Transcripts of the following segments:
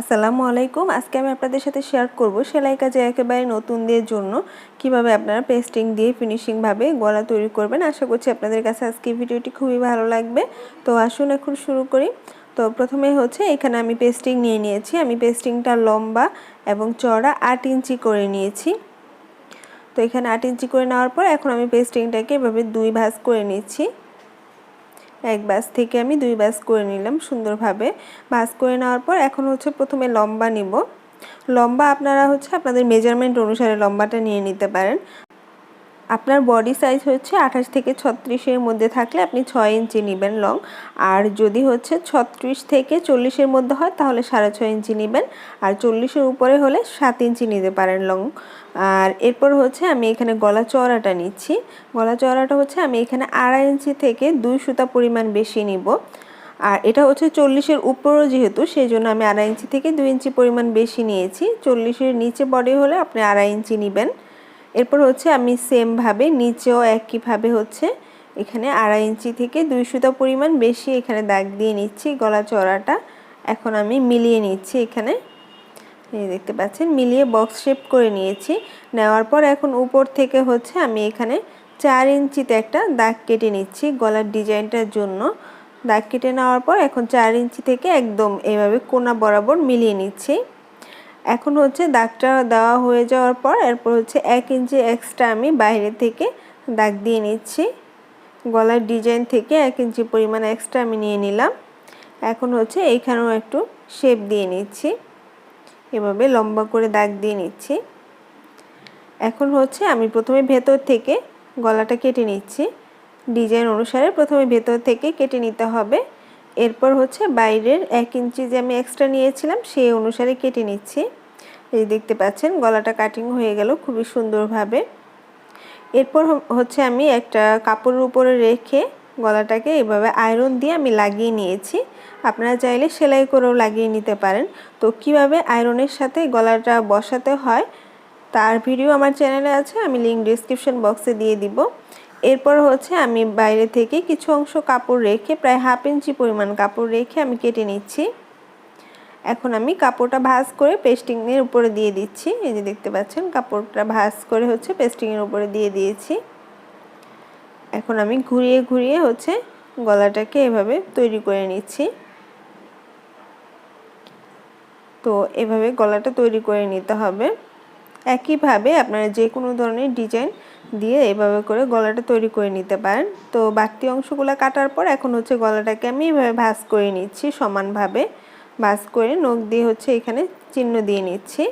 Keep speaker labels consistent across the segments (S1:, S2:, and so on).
S1: আসসালামু আলাইকুম। আজকে আমি আপনাদের সাথে শেয়ার করব সেলাই কাজে একেবারে নতুনদের জন্য কীভাবে আপনারা পেস্টিং দিয়ে ফিনিশিংভাবে গলা তৈরি করবেন। আশা করছি আপনাদের কাছে আজকে ভিডিওটি খুবই ভালো লাগবে। তো আসুন এখন শুরু করি। তো প্রথমে হচ্ছে এখানে আমি পেস্টিং নিয়ে নিয়েছি। আমি পেস্টিংটা লম্বা এবং চড়া আট ইঞ্চি করে নিয়েছি। তো এখানে আট ইঞ্চি করে নেওয়ার পর এখন আমি পেস্টিংটাকে এভাবে দুই ভাঁজ করে নিচ্ছি। এক বাস থেকে আমি দুই বাস করে নিলাম সুন্দরভাবে। বাস করে নেওয়ার পর এখন হচ্ছে প্রথমে লম্বা নিব। লম্বা আপনারা হচ্ছে আপনাদের মেজারমেন্ট অনুসারে লম্বাটা নিয়ে নিতে পারেন। আপনার বডি সাইজ হচ্ছে আঠাশ থেকে ছত্রিশের মধ্যে থাকলে আপনি ছয় ইঞ্চি নেবেন লং আর যদি হচ্ছে ছত্রিশ থেকে চল্লিশের মধ্যে হয়, তাহলে সাড়ে ছয় ইঞ্চি নেবেন, আর চল্লিশের উপরে হলে সাত ইঞ্চি নিতে পারেন লং আর এরপর হচ্ছে আমি এখানে গলা চওড়াটা নিচ্ছি, গলা চওড়াটা হচ্ছে আমি এখানে আড়াই ইঞ্চি থেকে দুই সুতা পরিমাণ বেশি নিব, আর এটা হচ্ছে চল্লিশের উপরও যেহেতু সেই জন্য আমি আড়াই ইঞ্চি থেকে দুই ইঞ্চি পরিমাণ বেশি নিয়েছি, চল্লিশের নিচে বডি হলে আপনি আড়াই ইঞ্চি নেবেন এরপর হচ্ছে আমি সেমভাবে নিচেও একইভাবে হচ্ছে, এখানে আড়াই ইঞ্চি থেকে দুই সুতা পরিমাণ বেশি এখানে দাগ দিয়ে নিচ্ছি গলা চড়াটা। এখন আমি মিলিয়ে নিচ্ছি এখানে। এই দেখতে পাচ্ছেন, মিলিয়ে বক্স শেপ করে নিয়েছি। নেওয়ার পর এখন উপর থেকে হচ্ছে আমি এখানে চার ইঞ্চিতে একটা দাগ কেটে নিচ্ছি গলার ডিজাইনটার জন্য। দাগ কেটে নেওয়ার পর এখন চার ইঞ্চি থেকে একদম এভাবে কোনা বরাবর মিলিয়ে নিচ্ছি। এখন হচ্ছে দাগটা দেওয়া হয়ে যাওয়ার পর এরপর হচ্ছে এক ইঞ্চি এক্সট্রা আমি বাইরে থেকে দাগ দিয়ে নিচ্ছি। গলার ডিজাইন থেকে এক ইঞ্চি পরিমাণ এক্সট্রা আমি নিয়ে নিলাম। এখন হচ্ছে এইখানেও একটু শেপ দিয়ে নিচ্ছি। এভাবে লম্বা করে দাগ দিয়ে নিচ্ছি। এখন হচ্ছে আমি প্রথমে ভেতর থেকে গলাটা কেটে নিচ্ছি। ডিজাইন অনুসারে প্রথমে ভেতর থেকে কেটে নিতে হবে। এরপর হচ্ছে বাইরের এক ইঞ্চি যে আমি এক্সট্রা নিয়েছিলাম, সেই অনুসারে কেটে নিচ্ছি। এই দেখতে পাচ্ছেন, গলাটা কাটিং হয়ে গেল খুবই সুন্দরভাবে। এরপর হচ্ছে আমি একটা কাপড়ের উপরে রেখে গলাটাকে এভাবে আয়রন দিয়ে আমি লাগিয়ে নিয়েছি। আপনারা চাইলে সেলাই করেও লাগিয়ে নিতে পারেন। তো কীভাবে আয়রনের সাথে গলাটা বসাতে হয়, তার ভিডিও আমার চ্যানেলে আছে, আমি লিঙ্ক ডিসক্রিপশন বক্সে দিয়ে দিব। এরপর হচ্ছে আমি বাইরে থেকে কিছু অংশ কাপড় রেখে প্রায় হাফ ইঞ্চি পরিমাণ কাপড় রেখে আমি কেটে নিচ্ছি। এখন আমি কাপড়টা ভাজ করে পেস্টিংয়ের উপরে দিয়ে দিচ্ছি। এই যে দেখতে পাচ্ছেন, কাপড়টা ভাজ করে হচ্ছে পেস্টিংয়ের উপরে দিয়ে দিয়েছি। এখন আমি ঘুরিয়ে ঘুরিয়ে হচ্ছে গলাটাকে এভাবে তৈরি করে নিচ্ছি। তো এভাবে গলাটা তৈরি করে নিতে হবে। একইভাবে আপনারা যে কোনো ধরনের ডিজাইন দিয়ে এভাবে করে গলাটা তৈরি করে নিতে পারেন। তো বাড়তি অংশগুলো কাটার পর এখন হচ্ছে গলাটাকে আমি এভাবে ভাজ করে নিচ্ছি সমানভাবে। ভাজ করে নখ দিয়ে হচ্ছে এখানে চিহ্ন দিয়ে নিচ্ছি।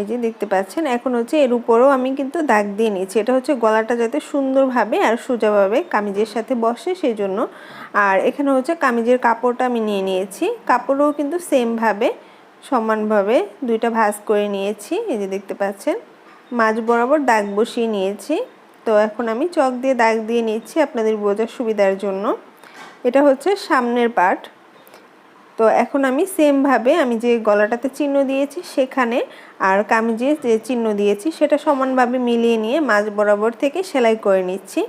S1: এই যে দেখতে পাচ্ছেন, এখন হচ্ছে এর উপরেও আমি কিন্তু দাগ দিয়ে নিচ্ছি। এটা হচ্ছে গলাটা যাতে সুন্দরভাবে আর সোজাভাবে কামিজের সাথে বসে সেই জন্য আর এখানে হচ্ছে কামিজের কাপড়টা আমি নিয়ে নিয়েছি। কাপড়ও কিন্তু সেমভাবে সমানভাবে দুইটা ভাঁজ করে নিয়েছি, এই যে দেখতে পাচ্ছেন। মাঝ বরাবর দাগ বসিয়ে নিয়েছি। তো এখন আমি চক দিয়ে দাগ দিয়ে নিচ্ছি আপনাদের বোঝার সুবিধার জন্য। এটা হচ্ছে সামনের পার্ট তো এখন আমি সেমভাবে আমি যে গলাটাতে চিহ্ন দিয়েছি সেখানে আর কামিজে যে চিহ্ন দিয়েছি সেটা সমানভাবে মিলিয়ে নিয়ে মাঝ বরাবর থেকে সেলাই করে নিচ্ছি।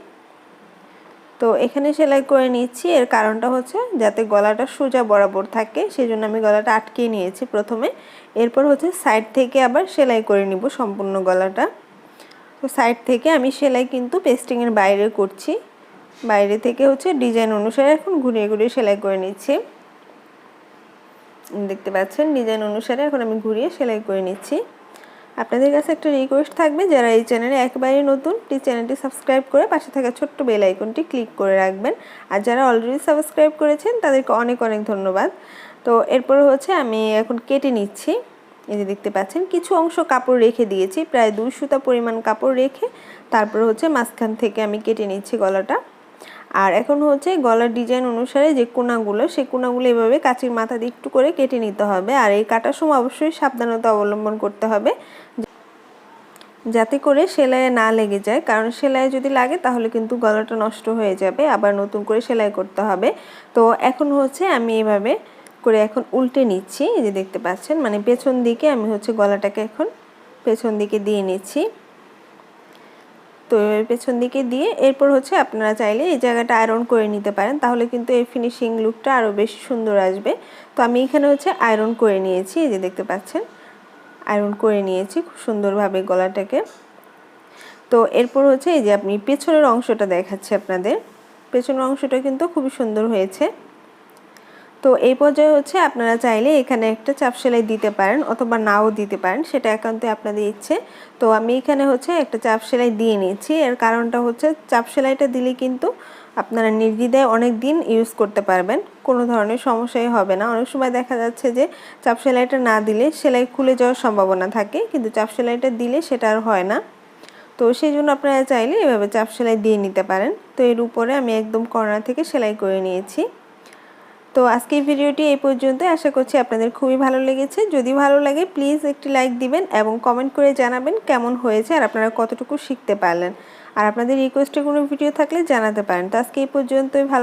S1: তো এখানে সেলাই করে নিচ্ছি। এর কারণটা হচ্ছে যাতে গলাটা সোজা বরাবর থাকে সেই জন্য আমি গলাটা আটকে নিয়েছি প্রথমে। এরপর হচ্ছে সাইড থেকে আবার সেলাই করে নিব সম্পূর্ণ গলাটা। তো সাইড থেকে আমি সেলাই কিন্তু পেস্টিংয়ের বাইরে করছি। বাইরে থেকে হচ্ছে ডিজাইন অনুসারে এখন ঘুরিয়ে ঘুরিয়ে সেলাই করে নিচ্ছি। দেখতে পাচ্ছেন ডিজাইন অনুসারে এখন আমি ঘুরিয়ে সেলাই করে নিচ্ছি। আপনাদের কাছে একটা রিকোয়েস্ট থাকবে, যারা এই চ্যানেলে একেবারে নতুন প্লিজ চ্যানেলটি সাবস্ক্রাইব করে পাশে থাকা ছোট্ট বেল আইকনটি ক্লিক করে রাখবেন। আর যারা অলরেডি সাবস্ক্রাইব করেছেন, তাদেরকে অনেক অনেক ধন্যবাদ। তো এরপর হচ্ছে আমি এখন কেটে নিচ্ছি। এই যে দেখতে পাচ্ছেন, কিছু অংশ কাপড় রেখে দিয়েছি, প্রায় দুই সুতা পরিমাণ কাপড় রেখে তারপর হচ্ছে মাঝখান থেকে আমি কেটে নিচ্ছি গলাটা। আর এখন হচ্ছে গলার ডিজাইন অনুসারে যে কোনাগুলো, সেই কোনাগুলো এভাবে কাচির মাথা দিয়ে একটু করে কেটে নিতে হবে। আর এই কাটার সময় অবশ্যই সাবধানতা অবলম্বন করতে হবে। যাতে করে সেলাইয়ে না লেগে যায়। কারণ সেলাই যদি লাগে, তাহলে কিন্তু গলাটা নষ্ট হয়ে যাবে। আবার নতুন করে সেলাই করতে হবে। তো এখন হচ্ছে আমি এভাবে করে এখন উল্টে নিচ্ছি। এই যে দেখতে পাচ্ছেন মানে পেছন দিকে আমি হচ্ছে গলাটাকে এখন পেছন দিকে দিয়ে নিচ্ছি। তো পেছন দিকে দিয়ে এরপর হচ্ছে আপনারা চাইলে এই জায়গাটা আয়রন করে নিতে পারেন। তাহলে কিন্তু এই ফিনিশিং লুকটা আরও বেশি সুন্দর আসবে। তো আমি এখানে হচ্ছে আয়রন করে নিয়েছি, এই যে দেখতে পাচ্ছেন। আয়রন করে নিয়েছি খুব সুন্দরভাবে গলাটাকে। তো এরপর হচ্ছে এই যে আপনি পেছনের অংশটা দেখাচ্ছি আপনাদের। পেছনের অংশটা কিন্তু খুবই সুন্দর হয়েছে। তো এই পর্যায়ে হচ্ছে আপনারা চাইলে এখানে একটা চাপ সেলাই দিতে পারেন অথবা নাও দিতে পারেন, সেটা একান্তই আপনাদের ইচ্ছে। তো আমি এখানে হচ্ছে একটা চাপ সেলাই দিয়ে নিয়েছি। এর কারণটা হচ্ছে চাপ সেলাইটা দিলে কিন্তু আপনারা নির্দ্বিধায় অনেক দিন ইউজ করতে পারবেন। কোনো ধরনের সমস্যাই হবে না। অনেক সময় দেখা যাচ্ছে যে চাপ সেলাইটা না দিলে সেলাই খুলে যাওয়ার সম্ভাবনা থাকে, কিন্তু চাপ সেলাইটা দিলে সেটা আর হয় না। তো সেই জন্য আপনারা চাইলে এভাবে চাপ সেলাই দিয়ে নিতে পারেন। তো এর উপরে আমি একদম কর্নার থেকে সেলাই করে নিয়েছি। তো আজকের ভিডিওটি এই পর্যন্ত আশা করছি আপনাদের খুবই ভালো লেগেছে। যদি ভালো লাগে প্লিজ একটি লাইক দিবেন এবং কমেন্ট করে জানাবেন কেমন হয়েছে আর আপনারা কতটুকু শিখতে পারলেন। আর আপনাদের রিকোয়েস্টে কোনো ভিডিও থাকলে জানাতে পারেন। তো আজকে এই পর্যন্তই। ভালো